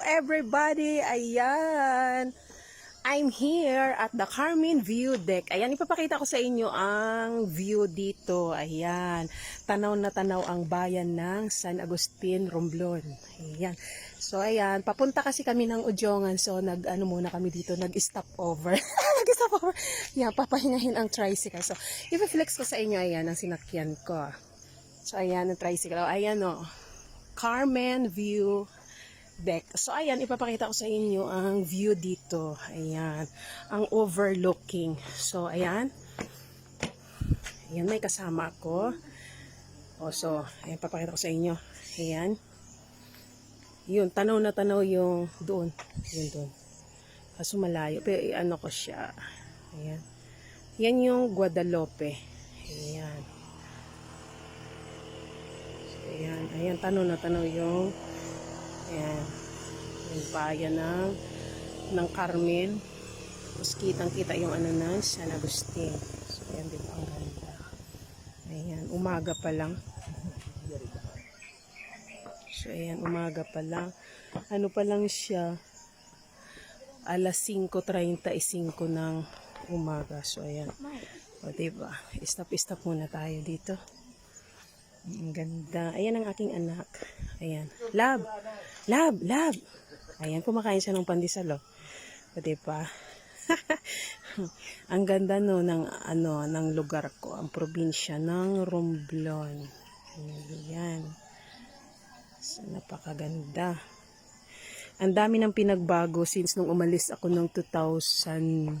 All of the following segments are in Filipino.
everybody! Ayan! I'm here at the Carmen View Deck. Ayan, ipapakita ko sa inyo ang view dito. Ayan, tanaw na tanaw ang bayan ng San Agustin, Romblon. Ayan. So, ayan, papunta kasi kami ng Udjongan. So, nag, ano muna kami dito, nag-stop over. nag-stop over. Ayan, papahingahin ang tricycle. So, ipiflex ko sa inyo, ayan, ang sinakyan ko. So, ayan, ang tricycle. Oh, ayan, oh. Carmen View deck. So, ayan, ipapakita ko sa inyo ang view dito. Ayan, ang overlooking. So, ayan. Ayan, may kasama ako. O, so, ayan, papakita ko sa inyo. Ayan. Yun, tanaw na tanaw yung doon. Yun doon. Kaso malayo. Pero, ano ko siya. Ayan. Yan yung Guadalupe. Ayan. So, ayan. Ayan, tanaw na tanaw yung Ayan. Yung bayan ng, ng Carmel. Tapos kitang-kita yung ano na, San Agustin. So, ayan, di? Ang ganda. Ayan, umaga pa lang. So, ayan, umaga pa lang. Ano pa lang siya? Alas 5.35 ng umaga. So, ayan. O, diba? Stop-stop muna tayo dito. Ang ganda. Ayan ang aking anak. Ayan. Love. Love. Love. Ayan, kumakain siya ng pandesal, oh. O, diba? ang ganda no ng ano ng lugar ko, ang probinsya ng Romblon. Ayan. So, napakaganda. Ang dami ng pinagbago since nung umalis ako ng 2000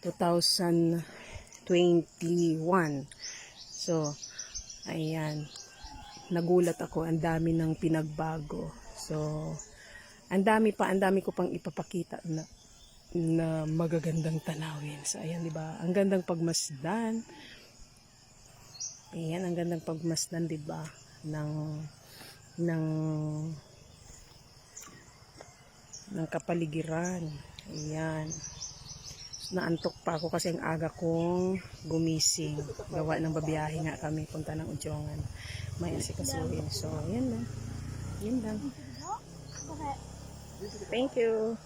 2021. So, Ayan. Nagulat ako. Ang dami ng pinagbago. So, ang dami pa, ang dami ko pang ipapakita na na magagandang tanawin. So, ayan, di ba? Ang gandang pagmasdan. Ayan, ang gandang pagmasdan, di ba? Ng, ng, ng kapaligiran. Ayan naantok pa ako kasi ang aga kong gumising. Gawa ng babiyahe nga kami punta ng Udjongan. May asikasuhin. So, yan lang. Yan lang. Thank you.